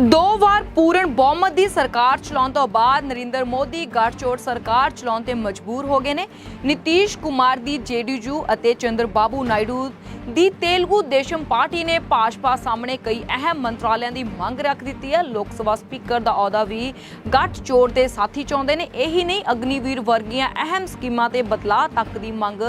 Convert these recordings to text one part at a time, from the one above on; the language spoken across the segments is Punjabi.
ਦੋ ਵਾਰ ਪੂਰਨ ਬਹੁਮਤ ਦੀ ਸਰਕਾਰ ਚਲਾਉਣ ਤੋਂ ਬਾਅਦ ਨਰਿੰਦਰ ਮੋਦੀ ਗੱਠਜੋੜ ਸਰਕਾਰ ਚਲਾਉਣ ਤੇ ਮਜਬੂਰ ਹੋ ਗਏ ਨੇ। ਨਿਤੀਸ਼ ਕੁਮਾਰ ਦੀ ਜੇਡੀਯੂ ਅਤੇ ਚੰਦਰਬਾਬੂ ਨਾਇਡੂ ਦੀ ਤੇਲਗੂ ਦੇਸ਼ਮ ਪਾਰਟੀ ਨੇ ਭਾਜਪਾ ਸਾਹਮਣੇ ਕਈ ਅਹਿਮ ਮੰਤਰਾਲਿਆਂ ਦੀ ਮੰਗ ਰੱਖ ਦਿੱਤੀ ਹੈ। ਲੋਕ ਸਭਾ ਸਪੀਕਰ ਦਾ ਅਹੁਦਾ ਵੀ ਗੱਠਜੋੜ ਦੇ ਸਾਥੀ ਚਾਹੁੰਦੇ ਨੇ। ਇਹੀ ਨਹੀਂ, ਅਗਨੀਵੀਰ ਵਰਗੀਆਂ ਅਹਿਮ ਸਕੀਮਾਂ ਤੇ ਬਦਲਾਅ ਤੱਕ ਦੀ ਮੰਗ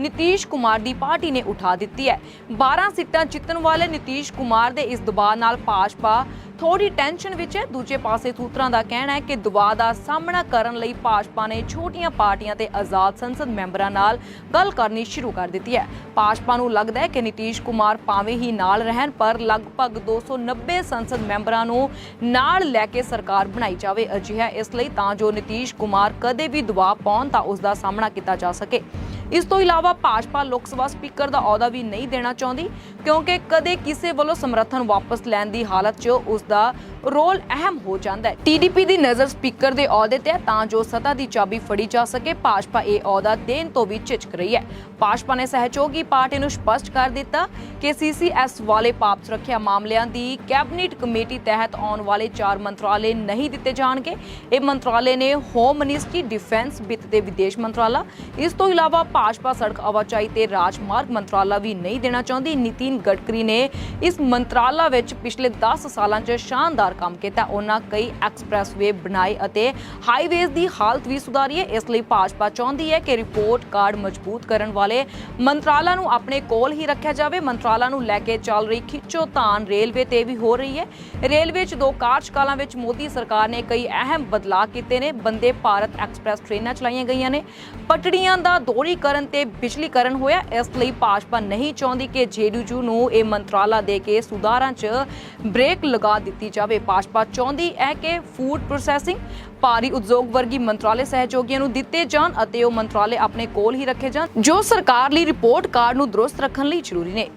ਨਿਤੀਸ਼ ਕੁਮਾਰ ਦੀ ਪਾਰਟੀ ਨੇ ਉਠਾ ਦਿੱਤੀ ਹੈ। 12 ਸੀਟਾਂ ਜਿੱਤਣ ਵਾਲੇ ਨਿਤੀਸ਼ ਕੁਮਾਰ ਦੇ ਇਸ ਦਬਾਅ ਨਾਲ ਭਾਜਪਾ ਥੋੜੀ ਟੈਨਸ਼ਨ ਵਿੱਚ ਹੈ। ਦੂਜੇ ਪਾਸੇ ਸੂਤਰਾਂ ਦਾ ਕਹਿਣਾ ਹੈ ਕਿ ਦਬਾਅ ਦਾ ਸਾਹਮਣਾ ਕਰਨ ਲਈ ਭਾਜਪਾ ਨੇ ਛੋਟੀਆਂ ਪਾਰਟੀਆਂ ਤੇ ਆਜ਼ਾਦ ਸੰਸਦ ਮੈਂਬਰਾਂ ਨਾਲ ਗੱਲ ਕਰਨੀ ਸ਼ੁਰੂ ਕਰ ਦਿੱਤੀ ਹੈ। ਭਾਜਪਾ ਨੂੰ ਲੱਗਦਾ ਹੈ ਕਿ ਨਿਤੀਸ਼ ਕੁਮਾਰ ਭਾਵੇਂ ਹੀ ਨਾਲ ਰਹਿਣ, ਪਰ ਲਗਭਗ 290 ਸੰਸਦ ਮੈਂਬਰਾਂ ਨੂੰ ਨਾਲ ਲੈ ਕੇ ਸਰਕਾਰ ਬਣਾਈ ਜਾਵੇ ਅਜਿਹਾ ਇਸ ਲਈ ਤਾਂ ਜੋ ਨਿਤੀਸ਼ ਕੁਮਾਰ ਕਦੇ ਵੀ ਦਬਾਅ ਪਾਉਣ ਤਾਂ ਉਸ ਦਾ ਸਾਹਮਣਾ ਕੀਤਾ ਜਾ ਸਕੇ। ਇਸ ਤੋਂ ਇਲਾਵਾ ਭਾਜਪਾ ਲੋਕ ਸਭਾ ਸਪੀਕਰ ਦਾ ਅਹੁਦਾ ਵੀ ਨਹੀਂ ਦੇਣਾ ਚਾਹੁੰਦੀ, ਕਿਉਂਕਿ ਕਦੇ ਕਿਸੇ ਵੱਲੋਂ ਸਮਰਥਨ ਵਾਪਸ ਲੈਣ ਦੀ ਹਾਲਤ 'ਚ ਉਸ ਦਾ ਰੋਲ ਅਹਿਮ ਹੋ ਜਾਂਦਾ ਹੈ। ਟੀਡੀਪੀ ਦੀ ਨਜ਼ਰ ਸਪੀਕਰ ਦੇ ਅਹੁਦੇ ਤੇ ਹੈ, ਤਾਂ ਜੋ ਸਤਾ ਦੀ ਚਾਬੀ ਫੜੀ ਜਾ ਸਕੇ, ਭਾਜਪਾ ਇਹ ਅਹੁਦਾ ਦੇਣ ਤੋਂ ਵੀ ਝਿਜਕ ਰਹੀ ਹੈ। ਭਾਜਪਾ ਨੇ ਸਹਿਯੋਗੀ ਪਾਰਟੀ ਨੂੰ ਸਪਸ਼ਟ ਕਰ ਦਿੱਤਾ ਕਿ ਸੀਸੀਐਸ ਵਾਲੇ ਪਾਪ ਸੁਰੱਖਿਆ ਮਾਮਲਿਆਂ ਦੀ ਕੈਬਨਿਟ ਕਮੇਟੀ ਤਹਿਤ ਆਉਣ ਵਾਲੇ ਚਾਰ ਮੰਤਰਾਲੇ ਨਹੀਂ ਦਿੱਤੇ ਜਾਣਗੇ। ਇਹ ਮੰਤਰਾਲੇ ਨੇ ਹੋਮ ਮਿਨਿਸਟਰੀ ਡਿਫੈਂਸ ਵਿੱਤ ਤੇ ਵਿਦੇਸ਼ ਮੰਤਰਾਲਾ, ਇਸ ਤੋਂ ਇਲਾਵਾ ਭਾਜਪਾ ਸੜਕ ਆਵਾਜਾਈ ਤੇ ਰਾਜਮਾਰਗ ਮੰਤਰਾਲਾ ਵੀ ਨਹੀਂ ਦੇਣਾ ਚਾਹੁੰਦੀ। ਨਿਤਿਨ ਗਡਕਰੀ ਨੇ ਇਸ ਮੰਤਰਾਲਾ ਵਿੱਚ ਪਿਛਲੇ 10 ਸਾਲਾਂ 'ਚ ਸ਼ਾਨਦਾਰ ਕੰਮ ਕੀਤਾ, ਉਹਨਾਂ ਕਈ ਐਕਸਪ੍ਰੈਸਵੇ ਬਣਾਏ ਅਤੇ ਹਾਈਵੇਜ਼ ਦੀ ਹਾਲਤ ਵੀ ਸੁਧਾਰੀ ਹੈ। ਇਸ ਲਈ ਭਾਜਪਾ ਚਾਹੁੰਦੀ ਹੈ ਕਿ ਰਿਪੋਰਟ ਕਾਰਡ ਮਜ਼ਬੂਤ ਕਰਨ ਵਾਲੇ ਮੰਤਰਾਲਾ ਨੂੰ ਆਪਣੇ ਕੋਲ ਹੀ ਰੱਖਿਆ ਜਾਵੇ। ਮੰਤਰਾਲਾ ਨੂੰ ਲੈ ਕੇ ਚੱਲ ਰਹੀ ਖਿੱਚੋਤਾਣ ਰੇਲਵੇ ਤੇ ਵੀ ਹੋ ਰਹੀ ਹੈ। ਰੇਲਵੇ 'ਚ ਦੋ ਕਾਰਜਕਾਲਾਂ ਵਿੱਚ ਮੋਦੀ ਸਰਕਾਰ ਨੇ ਕਈ ਅਹਿਮ ਬਦਲਾਅ ਕੀਤੇ ਨੇ। ਬੰਦੇ ਭਾਰਤ ਐਕਸਪ੍ਰੈਸ ਟ੍ਰੇਨਾਂ ਚਲਾਈਆਂ ਗਈਆਂ ਨੇ। ਪਟੜੀਆਂ ਦਾ ਦੋਹਰੀਕਰਨ ਤੇ ਬਿਜਲੀਕਰਨ ਹੋਇਆ। ਇਸ ਲਈ ਭਾਜਪਾ ਨਹੀਂ ਚਾਹੁੰਦੀ ਕਿ ਜੇਡੀਯੂ ਨੂੰ ਇਹ ਮੰਤਰਾਲਾ ਦੇ ਕੇ ਸੁਧਾਰਾਂ 'ਚ ਬ੍ਰੇਕ ਲਗਾ ਦਿੱਤੀ ਜਾਵੇ। ਭਾਜਪਾ ਚਾਹੁੰਦੀ ਹੈ ਕਿ ਫੂਡ ਪ੍ਰੋਸੈਸਿੰਗ ਭਾਰੀ ਉਦਯੋਗ ਵਰਗੀ ਮੰਤਰਾਲੇ ਸਹਿਯੋਗੀਆਂ ਨੂੰ ਦਿੱਤੇ ਜਾਣ ਅਤੇ ਉਹ ਮੰਤਰਾਲੇ ਆਪਣੇ ਕੋਲ ਹੀ ਰੱਖੇ ਜਾਣ, ਜੋ ਸਰਕਾਰ ਲਈ ਰਿਪੋਰਟ ਕਾਰਡ ਨੂੰ ਦਰੁਸਤ ਰੱਖਣ ਲਈ ਜ਼ਰੂਰੀ ਨੇ।